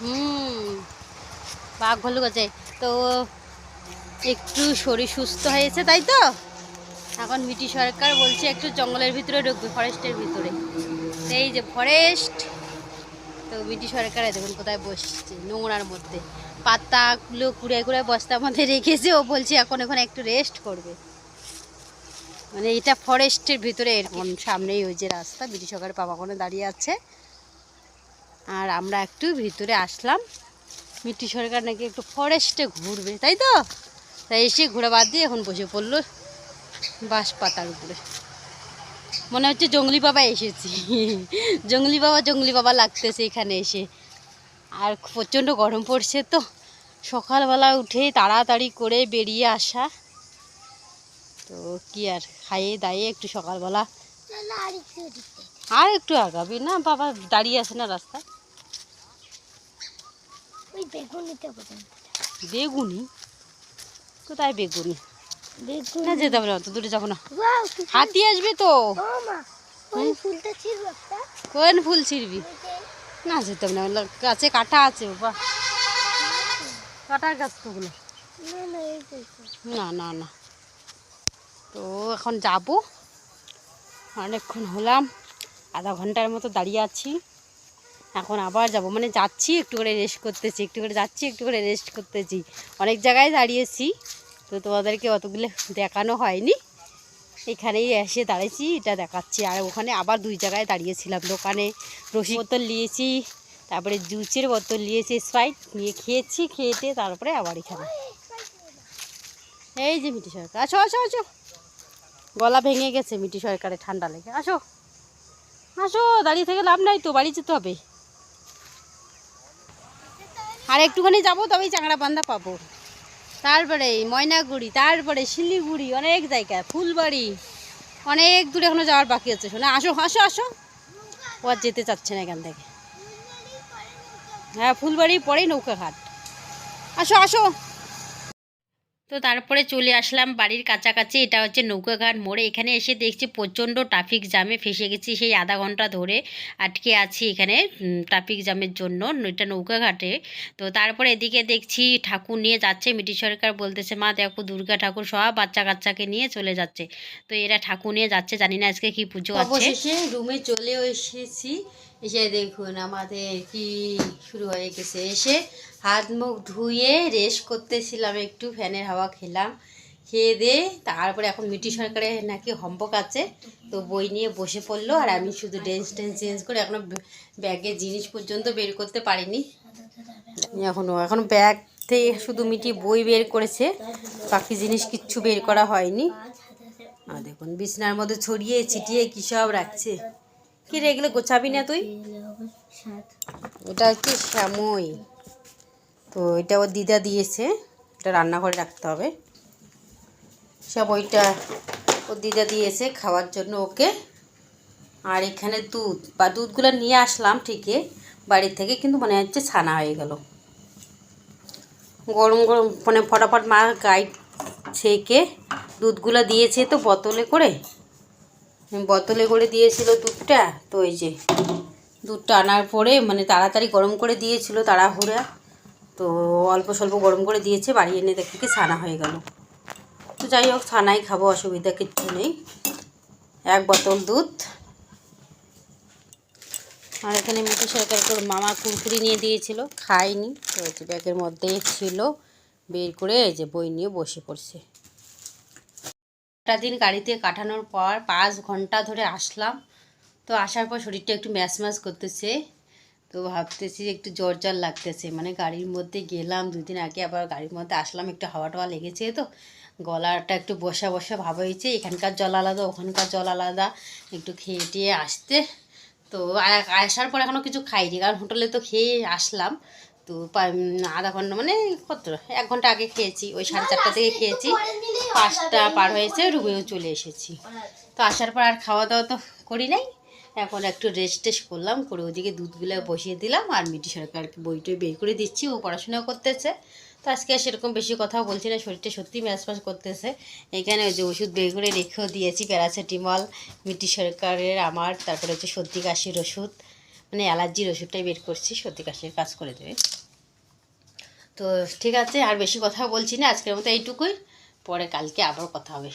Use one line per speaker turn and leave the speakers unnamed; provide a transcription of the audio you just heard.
হুম, বাঘ ভাল্লুক আছে। তো একটু শরীর সুস্থ হয়েছে তাই তো? এখন মিটি সরকার বলছে একটু জঙ্গলের ভিতরে ঢুকবে ফরেস্টের ভিতরে। এই যে ফরেস্ট তো মিটি সরকারে দেখুন কোথায় বসছে, নোংরার মধ্যে। পাতাগুলো কুড়ে কুড়ে বস্তার মধ্যে রেখেছে, ও বলছে এখন এখানে একটু রেস্ট করবে। মানে এটা ফরেস্টের ভিতরে, এরকম সামনেই ওই যে রাস্তা, ব্রিটিশ সরকারের পাপা কোনো দাঁড়িয়ে আছে। আর আমরা একটু ভিতরে আসলাম। মিট্টি সরকার নাকি একটু ফরেস্টে ঘুরবে, তাই তো? তাই এসে ঘুরে বাদ দিয়ে এখন বসে পড়ল বাঁশ পাতার উপরে। মনে হচ্ছে জঙ্গলি বাবা এসেছি। জঙ্গলি বাবা জঙ্গলি বাবা লাগতেছে এখানে এসে। আর প্রচণ্ড গরম পড়ছে তো। সকালবেলা উঠে তাড়াতাড়ি করে বেরিয়ে আসা। তো কি আর, খাইয়ে দাইয়ে একটু সকালবেলা আর একটু আগাবি না? বাবা দাঁড়িয়ে আছে না রাস্তা
ওই বেগুনিতে
বেগুনি? কোথায় বেগুনি? না যেতে না অত দূরে যাব না। হাতি আসবে তো?
একটা?
কোন ফুল ছিড়বি? না যেতে হবে না গাছে কাটা আছে বাবা। কাটার গাছ তো।
না না
না। তো এখন যাব। অনেকক্ষণ হলাম। আধা ঘণ্টার মতো দাঁড়িয়ে আছি। এখন আবার যাব। মানে যাচ্ছি, একটু করে রেস্ট করতেছি, একটু করে যাচ্ছি, একটু করে রেস্ট করতেছি। অনেক জায়গায় দাঁড়িয়েছি, তো তোমাদেরকে অতগুলো দেখানো হয়নি। এখানেই এসে দাঁড়িয়েছি, এটা দেখাচ্ছি। আর ওখানে আবার দুই জায়গায় দাঁড়িয়েছিলাম, দোকানে রসি বোতল নিয়েছি, তারপরে জুসের বোতল নিয়েছি স্প্রাইট নিয়ে খেয়েছি খেয়েতে তারপরে আবার এখানে। এই যে মিটি সরকার, আসো আসো আসো। গলা ভেঙে গেছে মিটি সরকারের ঠান্ডা লেগে। আসো। আসো, দাঁড়িয়ে থেকে লাভ নাই তো, বাড়ি যেতে হবে। আর একটুখানি যাব, তবেই চাংড়া বান্ধা পাবো। তারপরে ময়নাগুড়ি, তারপরে শিলিগুড়ি, অনেক জায়গা, ফুলবাড়ি। অনেক দূরে এখনও যাওয়ার বাকি আছে, শোনা, আসো আসো আসো। ও আর যেতে চাচ্ছে না এখান থেকে। হ্যাঁ ফুলবাড়ি পরেই নৌকাঘাট। আসো আসো। তো তারপরে চলে আসলাম বাড়ির কাছাকাছি। এটা হচ্ছে নৌকাঘাট মোড়ে। এখানে এসে দেখছি প্রচণ্ড ট্রাফিক জ্যামে ফেসে গেছি সেই আধা ঘণ্টা ধরে আটকে আছি এখানে ট্রাফিক জ্যামের জন্য এটা নৌকাঘাটে। তো তারপরে এদিকে দেখছি ঠাকুর নিয়ে যাচ্ছে মিটি সরকার বলতেছে, মা, দেখো দুর্গা ঠাকুর সব বাচ্চা কাচ্চাকে নিয়ে চলে যাচ্ছে। তো এরা ঠাকুর নিয়ে যাচ্ছে, জানি না আজকে কি পুজো আছে। রুমে চলেও এসেছি। এসে দেখুন আমাদের কি শুরু হয়ে গেছে। এসে হাত মুখ ধুয়ে রেস্ট করতেছিলাম, একটু ফ্যানের হাওয়া খেলাম, খেয়ে দিয়ে তারপরে এখন মিটি সরকারের নাকি হোমওয়ার্ক আছে, তো বই নিয়ে বসে পড়ল আর আমি শুধু ড্রেস টেন্স চেঞ্জ করে এখনও ব্যাগে জিনিস পর্যন্ত বের করতে পারিনি। এখনও এখন ব্যাগ থেকে শুধু মিটি বই বের করেছে, বাকি জিনিস কিচ্ছু বের করা হয়নি। আর দেখুন, বিছনার মধ্যে ছড়িয়ে ছিটিয়ে কী সব রাখছে। কি রে, এগুলো গোছাবি না তুই? এটা হচ্ছে শ্যামই। তো এটা ওর দিদা দিয়েছে, এটা রান্না করে রাখতে হবে। ওইটা ওর দিদা দিয়েছে খাওয়ার জন্য ওকে। আর এখানে দুধ, বা দুধগুলো নিয়ে আসলাম ঠিকই বাড়ির থেকে কিন্তু মনে হচ্ছে ছানা হয়ে গেল। গরম গরম মানে ফটাফট মা গাই ছেঁকে দুধগুলো দিয়েছে তো বোতলে করে। বোতলে করে দিয়েছিল দুধটা, তো এই যে দুধটা আনার পরে মানে তাড়াতাড়ি গরম করে দিয়েছিল তাড়াহুড়া, তো অল্প স্বল্প গরম করে দিয়েছে, বাড়ি এনে দেখে কি ছানা হয়ে গেল। তো যাই হোক, ছানাই খাব, অসুবিধা কিচ্ছু নেই। এক বোতল দুধ। আর এখানে মিঠু সরকার করে মামা কুরকুরি নিয়ে দিয়েছিল খাইনি তো ব্যাগের মধ্যেই ছিল, বের করে এই যে বই নিয়ে বসে পড়ছে। একটা দিন গাড়িতে কাটানোর পর পাঁচ ঘণ্টা ধরে আসলাম। তো আসার পর শরীরটা একটু ম্যাচ ম্যাচ করতেছে। তো ভাবতেছি একটু জ্বর জ্বর লাগতেছে। মানে গাড়ির মধ্যে গেলাম, দুই দিন আগে আবার গাড়ির মধ্যে আসলাম, একটু হাওয়া টাওয়া লেগেছে তো। গলাটা একটু বসা বসা ভাব হয়েছে। এখানকার জল আলাদা, ওখানকার জল আলাদা। একটু খেয়ে টেয়ে আসতে। তো আসার পর এখনও কিছু খাইনি। কারণ হোটেলে তো খেয়ে আসলাম। তো আধা ঘণ্টা মানে কত? এক ঘণ্টা আগে খেয়েছি, ওই সাড়ে চারটা থেকে খেয়েছি। পাঁচটা পার হয়েছে, রুমেও চলে এসেছি। তো আসার পর আর খাওয়া দাওয়া তো করি নাই। এখন একটু রেস্ট টেস্ট করলাম, করে ওদিকে দুধগুলো বসিয়ে দিলাম, আর মিটি সরকারকে বইটই বের করে দিচ্ছি, ও পড়াশোনা করতেছে। তো আজকে সেরকম বেশি কথাও বলছি না, শরীরটা সত্যি ম্যাচ ম্যাচ করতেছে। এখানে ওই যে ওষুধ বের করে রেখেও দিয়েছি, প্যারাসিটিমল মিটি সরকারের আমার, তারপরে হচ্ছে সর্দি কাশির ওষুধ। মানে অ্যালার্জির ওষুধটাই বের করছি, সর্দি কাশির কাজ করে দেবে। তো ঠিক আছে, আর বেশি কথা বলছি না, আজকের মতো এইটুকুই। পরে কালকে আবার কথা হবে।